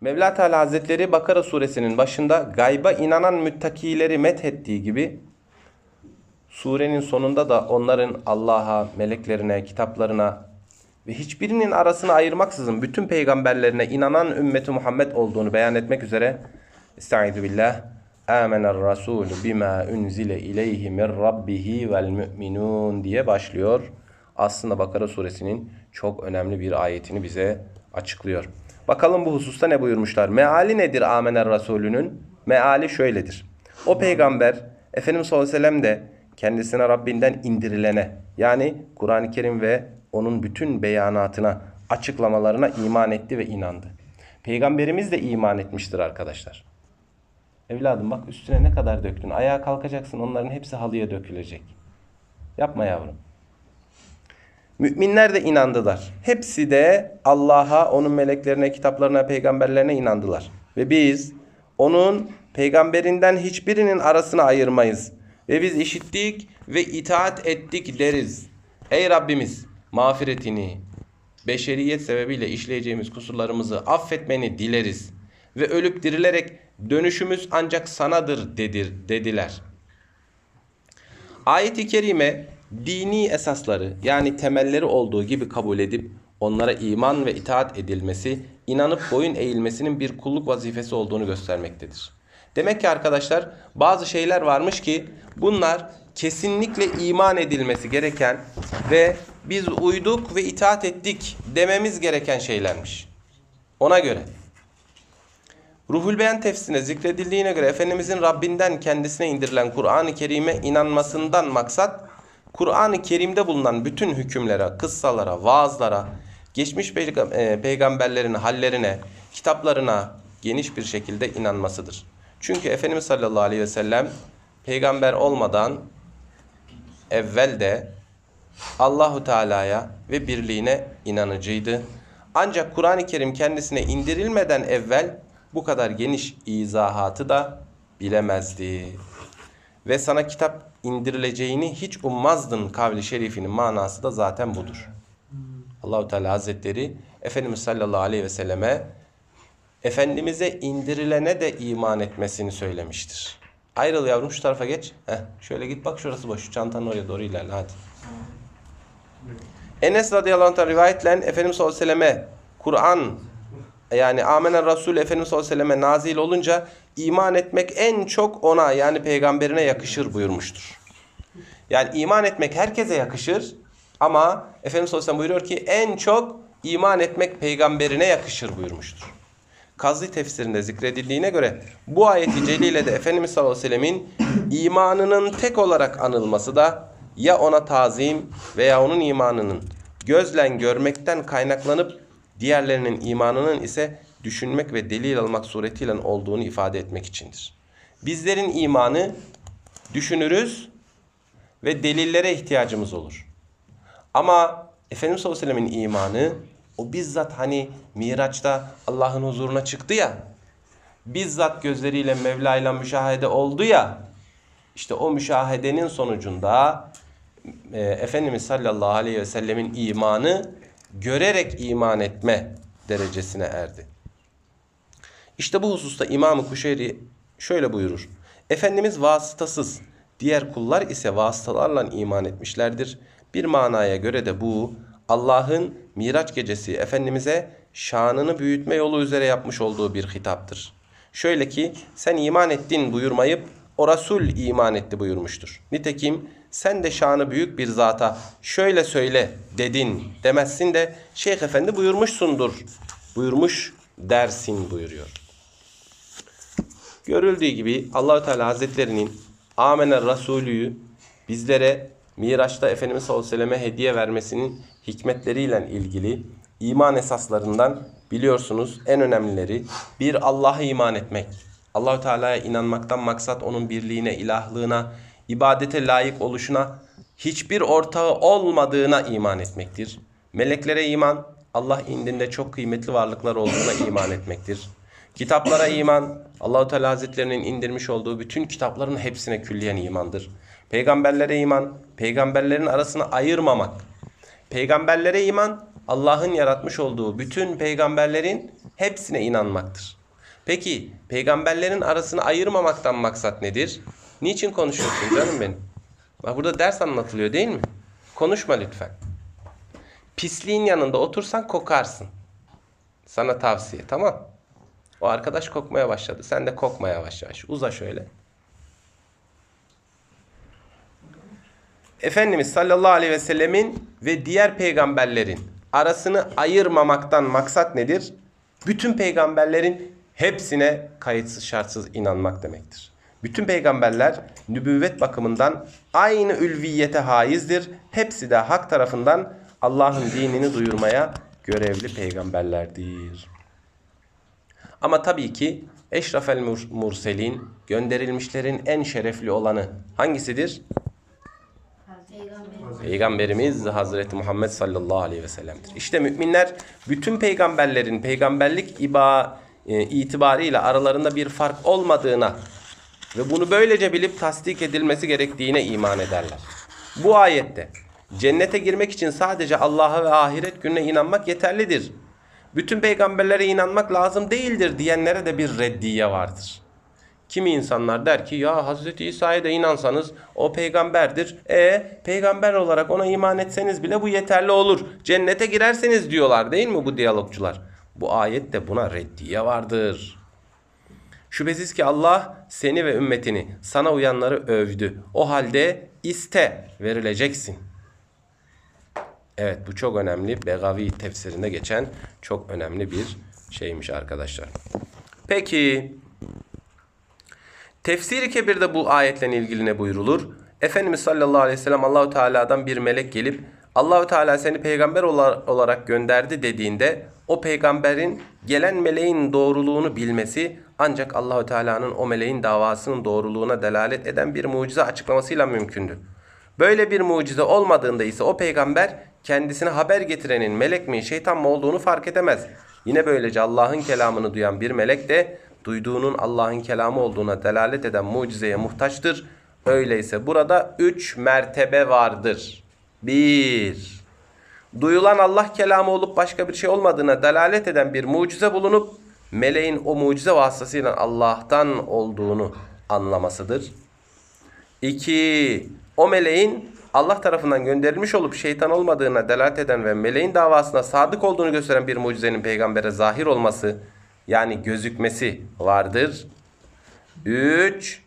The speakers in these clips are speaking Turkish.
Mevla Teala Hazretleri Bakara suresinin başında gayba inanan müttakileri methettiği gibi surenin sonunda da onların Allah'a, meleklerine, kitaplarına ve hiçbirinin arasını ayırmaksızın bütün peygamberlerine inanan ümmeti Muhammed olduğunu beyan etmek üzere Estaizu billah Amener Rasul bima unzile ileyhi min rabbihi vel müminun diye başlıyor. Aslında Bakara suresinin çok önemli bir ayetini bize açıklıyor. Bakalım bu hususta ne buyurmuşlar? Meali nedir Amener Rasulünün? Meali şöyledir. O peygamber Efendimiz sallallahu aleyhi ve sellem de kendisine Rabbinden indirilene yani Kur'an-ı Kerim ve onun bütün beyanatına, açıklamalarına iman etti ve inandı. Peygamberimiz de iman etmiştir arkadaşlar. Evladım bak üstüne ne kadar döktün. Ayağa kalkacaksın onların hepsi halıya dökülecek. Yapma yavrum. Müminler de inandılar. Hepsi de Allah'a, onun meleklerine, kitaplarına, peygamberlerine inandılar. Ve biz onun peygamberinden hiçbirinin arasını ayırmayız. Ve biz işittik ve itaat ettik deriz. Ey Rabbimiz mağfiretini, beşeriyet sebebiyle işleyeceğimiz kusurlarımızı affetmeni dileriz. Ve ölüp dirilerek dönüşümüz ancak sanadır dedir, dediler. Ayet-i kerime dini esasları yani temelleri olduğu gibi kabul edip onlara iman ve itaat edilmesi, inanıp boyun eğilmesinin bir kulluk vazifesi olduğunu göstermektedir. Demek ki arkadaşlar bazı şeyler varmış ki bunlar kesinlikle iman edilmesi gereken ve biz uyduk ve itaat ettik dememiz gereken şeylermiş. Ona göre. Ruhul Beyan tefsirine zikredildiğine göre Efendimizin Rabbinden kendisine indirilen Kur'an-ı Kerim'e inanmasından maksat Kur'an-ı Kerim'de bulunan bütün hükümlere, kıssalara, vaazlara, geçmiş peyg- e, peygamberlerin hallerine, kitaplarına geniş bir şekilde inanmasıdır. Çünkü Efendimiz sallallahu aleyhi ve sellem peygamber olmadan evvel de Allahu Teala'ya ve birliğine inanıcıydı. Ancak Kur'an-ı Kerim kendisine indirilmeden evvel bu kadar geniş izahatı da bilemezdi. Ve sana kitap indirileceğini hiç ummazdın kavli şerifinin manası da zaten budur. Allahu Teala Hazretleri Efendimiz sallallahu aleyhi ve selleme Efendimiz'e indirilene de iman etmesini söylemiştir. Ayrıl yavrum şu tarafa geç. Heh, şöyle git bak şurası boş. Şu çantanın oraya doğru ilerle hadi. Enes radıyallahu anh'tan rivayetle Efendimiz sallallahu aleyhi ve selleme Kur'an yani Amener Resul Efendimiz sallallahu aleyhi ve selleme nazil olunca iman etmek en çok ona yani peygamberine yakışır buyurmuştur. Yani iman etmek herkese yakışır ama Efendimiz sallallahu aleyhi ve sellem buyuruyor ki en çok iman etmek peygamberine yakışır buyurmuştur. Kazı tefsirinde zikredildiğine göre bu ayeti celile de Efendimiz sallallahu aleyhi ve sellemin imanının tek olarak anılması da ya ona tazim veya onun imanının gözlen görmekten kaynaklanıp diğerlerinin imanının ise düşünmek ve delil almak suretiyle olduğunu ifade etmek içindir. Bizlerin imanı düşünürüz ve delillere ihtiyacımız olur. Ama Efendimiz sallallahu aleyhi ve sellemin imanı o bizzat hani Miraç'ta Allah'ın huzuruna çıktı ya bizzat gözleriyle Mevla ile müşahede oldu ya işte o müşahedenin sonucunda e, Efendimiz sallallahu aleyhi ve sellemin imanı görerek iman etme derecesine erdi. İşte bu hususta İmam-ı Kuşeyri şöyle buyurur. Efendimiz vasıtasız, diğer kullar ise vasıtalarla iman etmişlerdir. Bir manaya göre de bu Allah'ın Miraç gecesi Efendimiz'e şanını büyütme yolu üzere yapmış olduğu bir hitaptır. Şöyle ki sen iman ettin buyurmayıp o Resul iman etti buyurmuştur. Nitekim sen de şanı büyük bir zata şöyle söyle dedin demezsin de Şeyh Efendi buyurmuşsundur. Buyurmuş dersin buyuruyor. Görüldüğü gibi Allahü Teala Hazretlerinin Amener Rasulü'yü bizlere Miraç'ta Efendimiz sallallahu aleyhi ve selleme hediye vermesinin hikmetleriyle ilgili iman esaslarından biliyorsunuz en önemlileri bir Allah'a iman etmek. Allahü Teala'ya inanmaktan maksat onun birliğine, ilahlığına, ibadete layık oluşuna, hiçbir ortağı olmadığına iman etmektir. Meleklere iman, Allah indinde çok kıymetli varlıklar olduğuna iman etmektir. Kitaplara iman, Allahu Teala Hazretlerinin indirmiş olduğu bütün kitapların hepsine külliyen imandır. Peygamberlere iman, peygamberlerin arasını ayırmamak. Peygamberlere iman Allah'ın yaratmış olduğu bütün peygamberlerin hepsine inanmaktır. Peki peygamberlerin arasını ayırmamaktan maksat nedir? Niçin konuşuyorsun canım benim? Bak burada ders anlatılıyor değil mi? Konuşma lütfen. Pisliğin yanında otursan kokarsın. Sana tavsiye tamam. O arkadaş kokmaya başladı. Sen de kokmaya yavaş yavaş. Uza şöyle. Efendimiz sallallahu aleyhi ve sellemin ve diğer peygamberlerin arasını ayırmamaktan maksat nedir? Bütün peygamberlerin hepsine kayıtsız şartsız inanmak demektir. Bütün peygamberler nübüvvet bakımından aynı ülviyete haizdir. Hepsi de hak tarafından Allah'ın dinini duyurmaya görevli peygamberlerdir. Ama tabii ki Eşrafel Mur- Murselin gönderilmişlerin en şerefli olanı hangisidir? Peygamber. Peygamberimiz Hazreti Muhammed sallallahu aleyhi ve sellem'dir. İşte müminler bütün peygamberlerin peygamberlik iba, e, itibarıyla aralarında bir fark olmadığına ve bunu böylece bilip tasdik edilmesi gerektiğine iman ederler. Bu ayette cennete girmek için sadece Allah'a ve ahiret gününe inanmak yeterlidir. Bütün peygamberlere inanmak lazım değildir diyenlere de bir reddiye vardır. Kimi insanlar der ki ya Hazreti İsa'ya da inansanız o peygamberdir. E peygamber olarak ona iman etseniz bile bu yeterli olur. Cennete girerseniz diyorlar değil mi bu diyalogcular? Bu ayette buna reddiye vardır. Şüphesiz ki Allah seni ve ümmetini sana uyanları övdü. O halde iste verileceksin. Evet bu çok önemli. Begavi tefsirinde geçen çok önemli bir şeymiş arkadaşlar. Peki Tefsiri Kebir'de bu ayetle ilgili ne buyrulur? Efendimiz sallallahu aleyhi ve sellem Allahu Teala'dan bir melek gelip Allahu Teala seni peygamber olar- olarak gönderdi dediğinde o peygamberin gelen meleğin doğruluğunu bilmesi ancak Allahu Teala'nın o meleğin davasının doğruluğuna delalet eden bir mucize açıklamasıyla mümkündü. Böyle bir mucize olmadığında ise o peygamber kendisine haber getirenin melek mi şeytan mı olduğunu fark edemez. Yine böylece Allah'ın kelamını duyan bir melek de duyduğunun Allah'ın kelamı olduğuna delalet eden mucizeye muhtaçtır. Öyleyse burada üç mertebe vardır. Bir, duyulan Allah kelamı olup başka bir şey olmadığına delalet eden bir mucize bulunup meleğin o mucize vasıtasıyla Allah'tan olduğunu anlamasıdır. İki, o meleğin Allah tarafından gönderilmiş olup şeytan olmadığına delalet eden ve meleğin davasına sadık olduğunu gösteren bir mucizenin peygambere zahir olması yani gözükmesi vardır. Üç,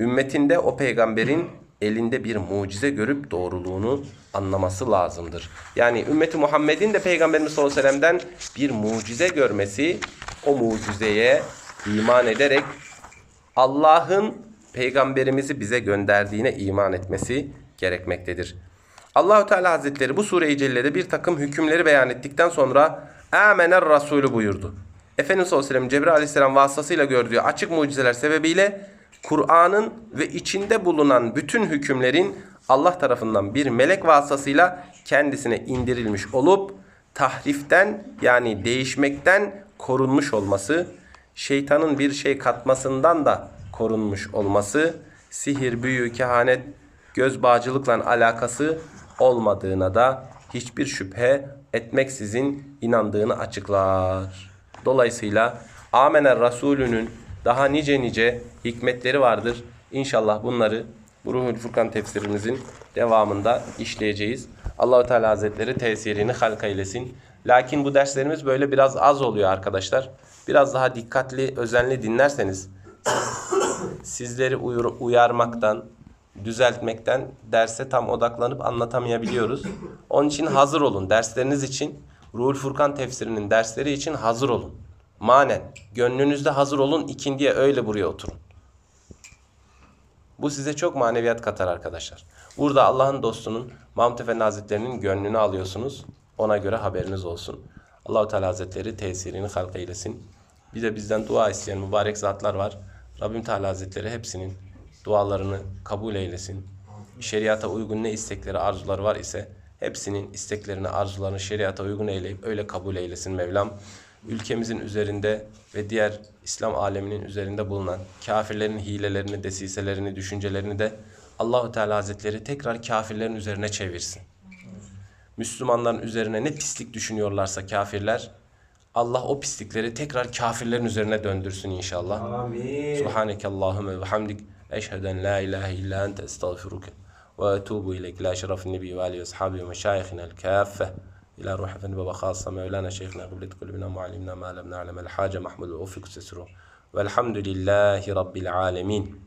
ümmetinde o peygamberin elinde bir mucize görüp doğruluğunu anlaması lazımdır. Yani ümmeti Muhammed'in de peygamberimiz sallallahu aleyhi ve sellem'den bir mucize görmesi, o mucizeye iman ederek Allah'ın peygamberimizi bize gönderdiğine iman etmesi gerekmektedir. Allahu Teala Hazretleri bu sure-i cellede bir takım hükümleri beyan ettikten sonra Amener Rasulü buyurdu. Efendimiz sallallahu aleyhi ve Cebrail aleyhisselam vasıtasıyla gördüğü açık mucizeler sebebiyle Kur'an'ın ve içinde bulunan bütün hükümlerin Allah tarafından bir melek vasıtasıyla kendisine indirilmiş olup tahriften yani değişmekten korunmuş olması, şeytanın bir şey katmasından da korunmuş olması, sihir, büyü, kehanet, göz bağcılıkla alakası olmadığına da hiçbir şüphe etmeksizin inandığını açıklar. Dolayısıyla Amener Resulü'nün daha nice nice hikmetleri vardır. İnşallah bunları bu Ruhul Furkan tefsirimizin devamında işleyeceğiz. Allahu Teala Hazretleri tesirini halka eylesin. Lakin bu derslerimiz böyle biraz az oluyor arkadaşlar. Biraz daha dikkatli, özenli dinlerseniz sizleri uyur- uyarmaktan, düzeltmekten derse tam odaklanıp anlatamayabiliyoruz. Onun için hazır olun. Dersleriniz için, Ruhul Furkan tefsirinin dersleri için hazır olun. Manen, gönlünüzde hazır olun, ikindiye öyle buraya oturun. Bu size çok maneviyat katar arkadaşlar. Burada Allah'ın dostunun, Mahmut Efendi Hazretleri'nin gönlünü alıyorsunuz. Ona göre haberiniz olsun. Allahu Teala Hazretleri tesirini halk eylesin. Bir de bizden dua isteyen mübarek zatlar var. Rabbim Teala Hazretleri hepsinin dualarını kabul eylesin. Şeriata uygun ne istekleri, arzuları var ise hepsinin isteklerini, arzularını şeriata uygun eyleyip öyle kabul eylesin Mevlam. Ülkemizin üzerinde ve diğer İslam aleminin üzerinde bulunan kafirlerin hilelerini, desiselerini, düşüncelerini de Allahu Teala Hazretleri tekrar kafirlerin üzerine çevirsin. Müslümanların üzerine ne pislik düşünüyorlarsa kafirler Allah o pislikleri tekrar kafirlerin üzerine döndürsün inşallah. Amin. Subhaneke Allahümme ve hamdik. Eşhedü en la ilahe illa ente estağfiruke. Ve etubu ileyk. La şerefin nebi ve alihi ve ashabi ve meşayikhina el kaffe. Efendi baba khassa Mevlana şeyhina kıblet kulübina muallimna ma lem na'lem el hace Mahmud ve ufik sesru. Velhamdülillahi Rabbil alemin.